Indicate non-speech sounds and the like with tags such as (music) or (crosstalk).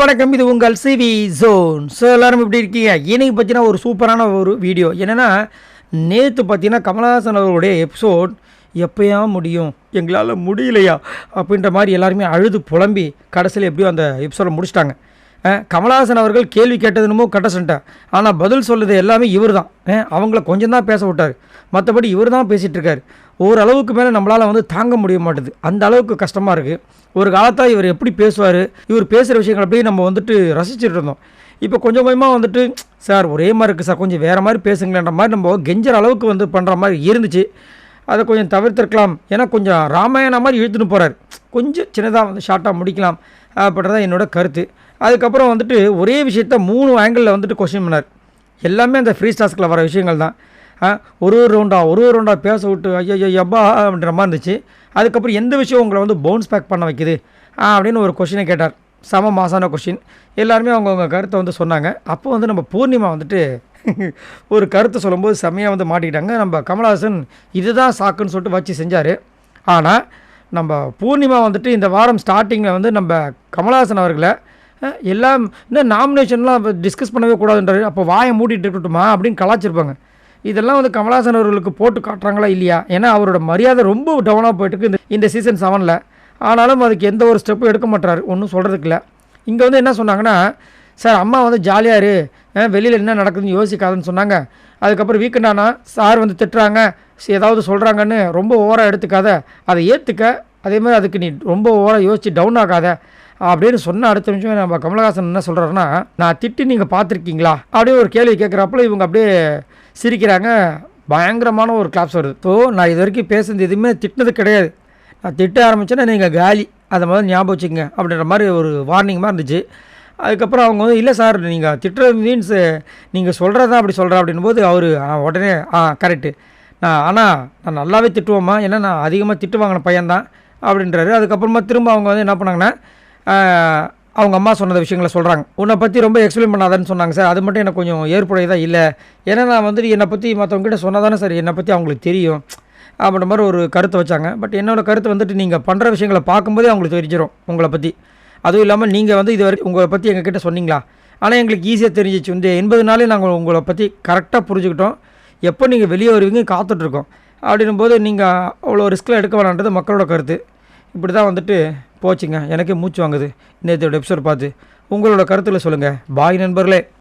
வணக்கம் இது உங்கள் சிவி ஜோன். ஸோ எல்லாரும் எப்படி இருக்கீங்க? இன்னைக்கு பார்த்தீங்கன்னா ஒரு சூப்பரான ஒரு வீடியோ. என்னென்னா நேற்று பார்த்தீங்கன்னா கமலஹாசன் அவர்களுடைய எபிசோட் எப்போயா முடியும்? எங்களால் முடியலையா? அப்படின்ற மாதிரி எல்லாருமே அழுது புலம்பி கடைசியில் எப்படியோ அந்த எபிசோடை முடிச்சிட்டாங்க. கமலஹாசன் அவர்கள் கேள்வி கேட்டது என்னமோ கட்ட ஆனால் பதில் சொல்லுது எல்லாமே இவர் தான் அவங்கள கொஞ்சம் தான் பேச விட்டார். மற்றபடி இவர் தான் பேசிகிட்டு ஓரளவுக்கு மேலே நம்மளால் வந்து தாங்க முடிய மாட்டுது. அந்த அளவுக்கு கஷ்டமாக இருக்குது ஒரு காலத்தில் இவர் எப்படி பேசுவார் இவர் பேசுகிற விஷயங்கள் அப்படியே நம்ம வந்துட்டு ரசிச்சுட்டு இருந்தோம். இப்போ கொஞ்சம் கொஞ்சமாக வந்துட்டு சார் ஒரே மாதிரி இருக்குது சார். கொஞ்சம் வேறு மாதிரி பேசுங்களேன்ற மாதிரி நம்ம கெஞ்சுற அளவுக்கு வந்து பண்ணுற மாதிரி இருந்துச்சு. அதை கொஞ்சம் தவிர்த்திருக்கலாம். ஏன்னா கொஞ்சம் ராமாயணம் மாதிரி இழுத்துன்னு போகிறார் கொஞ்சம் சின்னதாக வந்து ஷார்ட்டாக முடிக்கலாம். அப்படின்றதான் என்னோடய கருத்து. அதுக்கப்புறம் வந்துட்டு ஒரே விஷயத்த மூணு ஆங்கிளில் வந்துட்டு கொஷின் பண்ணார். எல்லாமே அந்த ஃப்ரீ ஸ்டாஸ்கில் வர விஷயங்கள் தான். ஒரு ஒரு ரவுண்டாக ஒரு ஒரு ரவுண்டாக பேச விட்டு ஐயோ எப்பா அப்படின்ற மாதிரி இருந்துச்சு. அதுக்கப்புறம் எந்த விஷயம் உங்களை வந்து பவுன்ஸ் பேக் பண்ண வைக்குது? ஆ, அப்படின்னு ஒரு கொஷினை கேட்டார். செம மாசான கொஷின் எல்லாருமே அவங்கவுங்க கருத்தை வந்து சொன்னாங்க. அப்போ வந்து நம்ம பூர்ணிமா வந்துட்டு (laughs) ஒரு கருத்தை சொல்லும்போது செம்மையாக வந்து மாட்டிக்கிட்டாங்க. நம்ம கமலஹாசன் இதுதான் சாக்குன்னு சொல்லிட்டு வச்சு செஞ்சார். ஆனால் நம்ம பூர்ணிமா வந்துட்டு இந்த வாரம் ஸ்டார்டிங்கில் வந்து நம்ம கமலஹாசன் அவர்களை எல்லாம் இன்னும் நாமினேஷன்லாம் டிஸ்கஸ் பண்ணவே கூடாதுன்றாரு அப்போ வாயை மூடிட்டு இருக்கட்டுமா அப்படின்னு கலாச்சிருப்பாங்க. இதெல்லாம் வந்து கமலாசன் அவர்களுக்கு போட்டு காட்டுறாங்களா இல்லையா? ஏன்னா அவரோட மரியாதை ரொம்ப டவுனாக போயிட்டுருக்கு இந்த இந்த சீசன் செவனில் ஆனாலும் அதுக்கு எந்த ஒரு ஸ்டெப்பும் எடுக்க மாட்டார் ஒன்றும் சொல்கிறதுக்கு இல்லை. இங்கே வந்து என்ன சொன்னாங்கன்னா சார் அம்மா வந்து ஜாலியாக இரு. வெளியில் என்ன நடக்குதுன்னு யோசிக்காதுன்னு சொன்னாங்க. அதுக்கப்புறம் வீக்கெண்ட் ஆனால் சார் வந்து திட்டுறாங்க. ஏதாவது சொல்கிறாங்கன்னு ரொம்ப ஓவராக எடுத்துக்காத. அதை ஏற்றுக்க அதே மாதிரி அதுக்கு நீ ரொம்ப ஓரம் யோசித்து டவுன் ஆகாத. அப்படின்னு சொன்ன அடுத்த நிமிஷம் நம்ம கமலஹாசன் என்ன சொல்கிறாருன்னா நான் திட்டி நீங்கள் பார்த்துருக்கீங்களா? அப்படியே ஒரு கேள்வி கேட்குறப்பல இவங்க அப்படியே சிரிக்கிறாங்க. பயங்கரமான ஒரு கிளாப்ஸ் வருது. ஸோ நான் இது வரைக்கும் பேசுனது எதுவுமே திட்டினது கிடையாது. நான் திட்ட ஆரம்பிச்சேன்னா நீங்கள் காலி. அதை முதல்ல ஞாபகம் வச்சுக்கங்க. அப்படின்ற மாதிரி ஒரு வார்னிங் மாதிரி இருந்துச்சு. அதுக்கப்புறம் அவங்க வந்து இல்லை சார் நீங்கள் திட்டுறது மீன்ஸ் நீங்கள் சொல்கிறது தான் அப்படி சொல்கிறேன் அப்படின்னும் போது அவர் உடனே ஆ கரெக்டு நான் ஆனால் நான் நல்லாவே திட்டுவோம்மா. ஏன்னா நான் அதிகமாக திட்டு வாங்கின பையன்தான். அப்படின்றாரு. அதுக்கப்புறமா திரும்ப அவங்க வந்து என்ன பண்ணாங்கன்னா அவங்க அம்மா சொன்னத விஷயங்களை சொல்கிறாங்க உன்னை பற்றி ரொம்ப எக்ஸ்பிளைன் பண்ணாதன்னு சொன்னாங்க சார். அது மட்டும் எனக்கு கொஞ்சம் ஏற்புடையதாக இல்லை. ஏன்னா நான் வந்துட்டு என்னை பற்றி மற்றவங்ககிட்ட சொன்னால் தானே சார். என்னை பற்றி அவங்களுக்கு தெரியும். அப்படின்ற மாதிரி ஒரு கருத்தை வச்சாங்க. பட் என்னோட கருத்து வந்துட்டு நீங்கள் பண்ணுற விஷயங்களை பார்க்கும்போதே அவங்களுக்கு தெரிஞ்சிடும் உங்களை பற்றி அதுவும் இல்லாமல் நீங்கள் வந்து இது வரைக்கும் உங்களை பற்றி எங்ககிட்ட சொன்னீங்களா? ஆனால் எங்களுக்கு ஈஸியாக தெரிஞ்சிச்சு. வந்து எண்பது நாளே நாங்கள் உங்களை பற்றி கரெக்டாக புரிஞ்சுக்கிட்டோம். எப்போ நீங்கள் வெளியே வருவீங்க காத்துட்ருக்கோம் அப்படின்னும் போது நீங்கள் அவ்வளோ ரிஸ்கில் எடுக்க வேணான்றது மக்களோட கருத்து. இப்படி தான் வந்துட்டு போச்சுங்க. எனக்கே மூச்சு வாங்குது. நேற்று எபிசோட் பார்த்து. உங்களோட கருத்தில் சொல்லுங்கள் பாய் நண்பர்களே.